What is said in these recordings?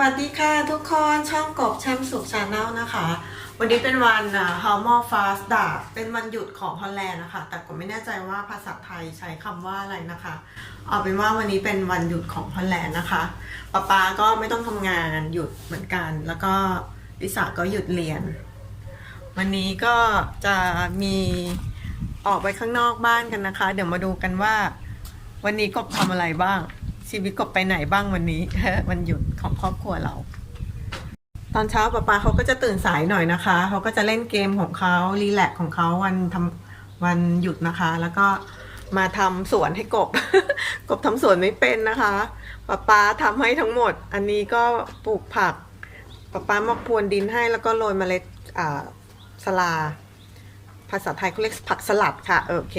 สวัสดีค่ะทุกคนช่องกบแชมป์สุขชาแนลนะคะ วันนี้เป็นวันฮาร์มอลฟาสดาเป็นวันหยุดของฮอลแลนด์นะคะ แต่ก็ไม่แน่ใจว่าภาษาไทยใช้คำว่าอะไรนะคะ เอาเป็นว่าวันนี้เป็นวันหยุดของฮอลแลนด์นะคะป๊าป๊าก็ไม่ต้องทำงานหยุดเหมือนกัน แล้วก็ลิสาก็หยุดเรียน วันนี้ก็จะมีออกไปข้างนอกบ้านกันนะคะ เดี๋ยวมาดูกันว่า วันนี้กบทำอะไรบ้าง ชีวิตกบไปไหนบ้างวันนี้วันหยุดของครอบครัวเรา ตอนเช้าป๊าป๊าเขาก็จะตื่นสายหน่อยนะคะ เขาก็จะเล่นเกมของเขารีแลกของเขาวันทำวันหยุดนะคะ แล้วก็มาทำสวนให้กบ กบทำสวนไม่เป็นนะคะป๊าป๊าทำให้ทั้งหมด อันนี้ก็ปลูกผักป๊าป๊ามาพรวนดินให้แล้วก็โรยเมล็ดอ่าสลา ภาษาไทยเขาเรียกผักสลัดค่ะโอเค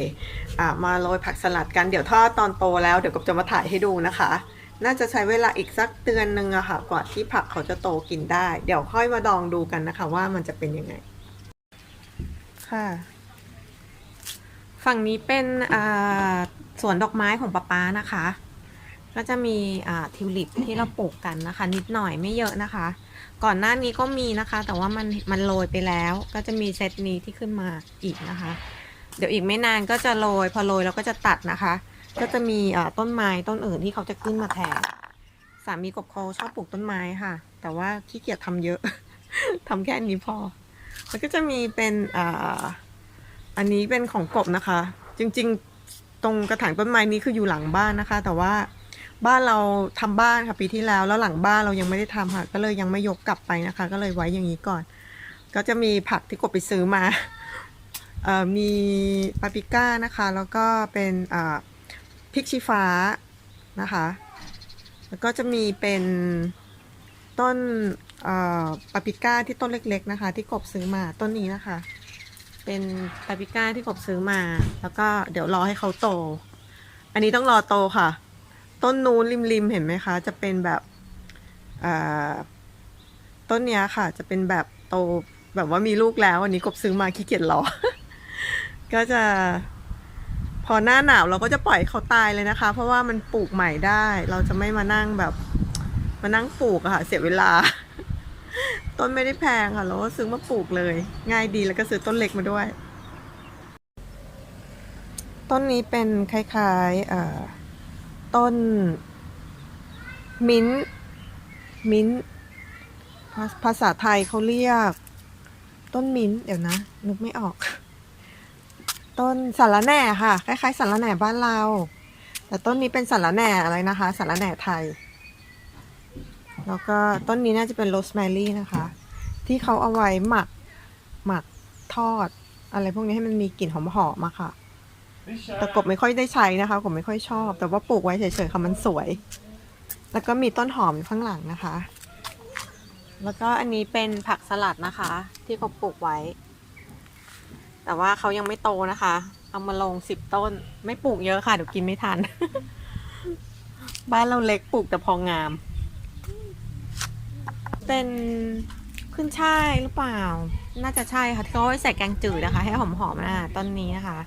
อ่ามาโรยผักสลัดกันเดี๋ยวถ้าตอนโตแล้วเดี๋ยวกบจะมาถ่ายให้ดูนะคะ น่าจะใช้เวลาอีกสักเดือนหนึ่งอะค่ะกว่าที่ผักเขาจะโตกินได้ เดี๋ยวค่อยมาดองดูกันนะคะ ว่ามันจะเป็นยังไง ค่ะ ฝั่งนี้เป็นอ่าสวนดอกไม้ของป๊าป๊านะคะ ก็จะมีอ่าทิวลิปที่เราปลูกกันนะคะ นิดหน่อยไม่เยอะนะคะ ก่อนหน้านี้ก็มีนะคะ แต่ว่ามันมันโรยไปแล้ว ก็จะมีเซตนี้ที่ขึ้นมาอีกนะคะ เดี๋ยวอีกไม่นานก็จะโรย พอโรยเราก็จะตัดนะคะ ก็จะมีอ่อต้นไม้ต้นอื่นที่เขาจะขึ้นมาแทนสามีกบเขาชอบปลูกต้นไม้ค่ะ แต่ว่าขี้เกียจทำเยอะทำแค่นี้พอแล้วก็จะมีเป็นอ่าอันนี้เป็นของกบนะคะ จริง ๆ ตรงกระถางต้นไม้นี้คืออยู่หลังบ้านนะคะ แต่ว่า บ้านเราทำบ้านค่ะปีที่แล้ว แล้วหลังบ้านเรายังไม่ได้ทำค่ะ ก็เลยยังไม่ยกกลับไปนะคะ ก็เลยไว้อย่างนี้ก่อน ก็จะมีผักที่กบไปซื้อมาเอ่อมีปาปริก้านะคะ แล้วก็เป็นอ่าพริกชี้ฟ้านะคะ แล้วก็จะมีเป็นต้นเอ่อปาปริก้าที่ต้นเล็ก ๆ นะคะ ที่กบซื้อมาต้นนี้นะคะ เป็นปาปริก้าที่กบซื้อมา แล้วก็เดี๋ยวรอให้เขาโต อันนี้ต้องรอโตค่ะ ต้นนู้นริมๆเห็นไหมคะ จะเป็นแบบต้นเนี้ยค่ะ จะเป็นแบบโตแบบว่ามีลูกแล้ว อันนี้กบซื้อมาขี้เกียจรอ ก็จะ พอหน้าหนาวเราก็จะปล่อยเขาตายเลยนะคะ เพราะว่ามันปลูกใหม่ได้ เราจะไม่มานั่งแบบ มานั่งปลูกอะค่ะ เสียเวลา ต้นไม่ได้แพงค่ะ เราก็ซื้อมาปลูกเลย ง่ายดีแล้วก็ซื้อต้นเล็กมาด้วย ต้นนี้เป็นคล้ายๆอ่อ ต้น มิ้นท์มิ้นท์ภาษาไทยเขาเรียก ต้นมิ้น เดี๋ยวนะ นึกไม่ออก ต้นสาระแหน่ค่ะ คล้ายๆสาระแหน่บ้านเรา แต่ต้นนี้เป็นสาระแหน่อะไรนะคะ สาระแหน่ไทย แล้วก็ต้นนี้น่าจะเป็นโรสแมรี่นะคะ ที่เขาเอาไว้หมัก หมักทอด อะไรพวกนี้ให้มันมีกลิ่นหอมๆมาค่ะ แต่กบไม่ค่อยได้ใช้นะคะกบไม่ค่อยชอบ แต่ว่าปลูกไว้เฉยๆค่ะมันสวย แล้วก็มีต้นหอมอยู่ข้างหลังนะคะ แล้วก็อันนี้เป็นผักสลัดนะคะ ที่กบปลูกไว้ แต่ว่าเขายังไม่โตนะคะ เอามาลงสิบต้น ไม่ปลูกเยอะค่ะเดี๋ยวกินไม่ทัน บ้านเราเล็กปลูกแต่พองาม เป็นขึ้นช่ายหรือเปล่า น่าจะใช่ค่ะเขาเอาไว้ใส่แกงจืดนะคะ ให้หอมๆนะต้นนี้นะคะ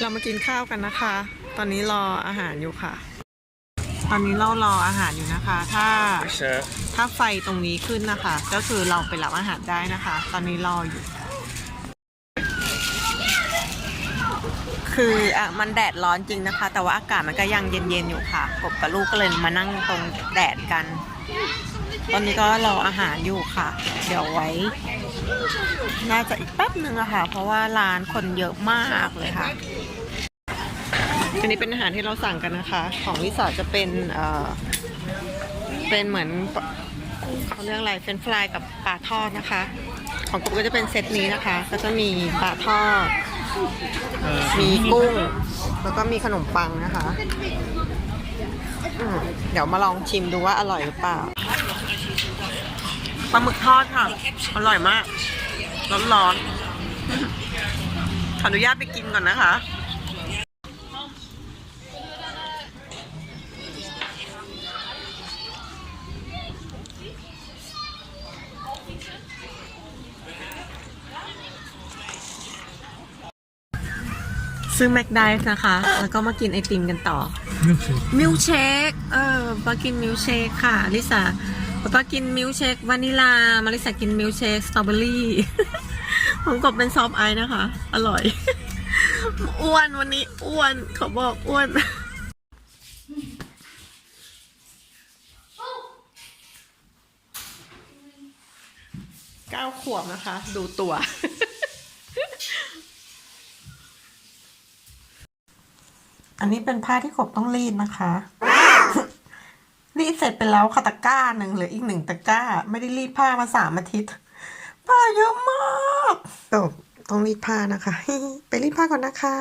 เรามากินข้าวกันนะคะ ตอนนี้รออาหารอยู่ค่ะ ตอนนี้เรารออาหารอยู่นะคะ ถ้า Sure. ถ้าไฟตรงนี้ขึ้นนะคะ ก็คือเราไปรับอาหารได้นะคะ ตอนนี้รออยู่ คืออะมันแดดร้อนจริงนะคะ แต่ว่าอากาศมันก็ยังเย็นๆอยู่ค่ะกบกับลูกก็เลยมานั่งตรงแดดกัน ตอนนี้ก็รออาหารอยู่ค่ะ เดี๋ยวไว้ น่าจะอีกแป๊บนึงอะค่ะ เพราะว่าร้านคนเยอะมากเลยค่ะ อันนี้เป็นอาหารที่เราสั่งกันนะคะ ของลิสาจะเป็นเอ่อเป็นเหมือนเขาเรียกอะไรเฟรนฟรายกับปลาทอดนะคะ ของกุ๊กก็จะเป็นเซตนี้นะคะ ก็จะมีปลาทอด มีกุ้ง แล้วก็มีขนมปังนะคะอืมเดี๋ยวมาลองชิมดูว่าอร่อยหรือเปล่า ปลาหมึกทอดค่ะ อร่อยมาก ร้อนๆ ขออนุญาตไปกินก่อนนะคะ ซื้อแมคไดฟ์นะคะ แล้วก็มากินไอติมกันต่อ มิลเชค เออป้ากินมิลเชคค่ะ ลิสา ป้ากินมิลเชค วานิลา มาริสากินมิลเชค สตรอเบอรี่ ผมกบเป็นซอฟไอซ์นะคะ อร่อย อ้วนวันนี้อ้วนเขาบอกอ้วนเก้าขวบนะคะ ดูตัว อันนี้เป็นผ้าที่ขบต้องรีดนะคะ เสร็จไปแล้วค่ะตะกร้าหนึ่งเหลืออีกหนึ่งตะกร้า ไม่ได้รีดผ้ามาสามอาทิตย์ ผ้าเยอะมากต้องรีดผ้านะคะ ไปรีดผ้าก่อนนะคะ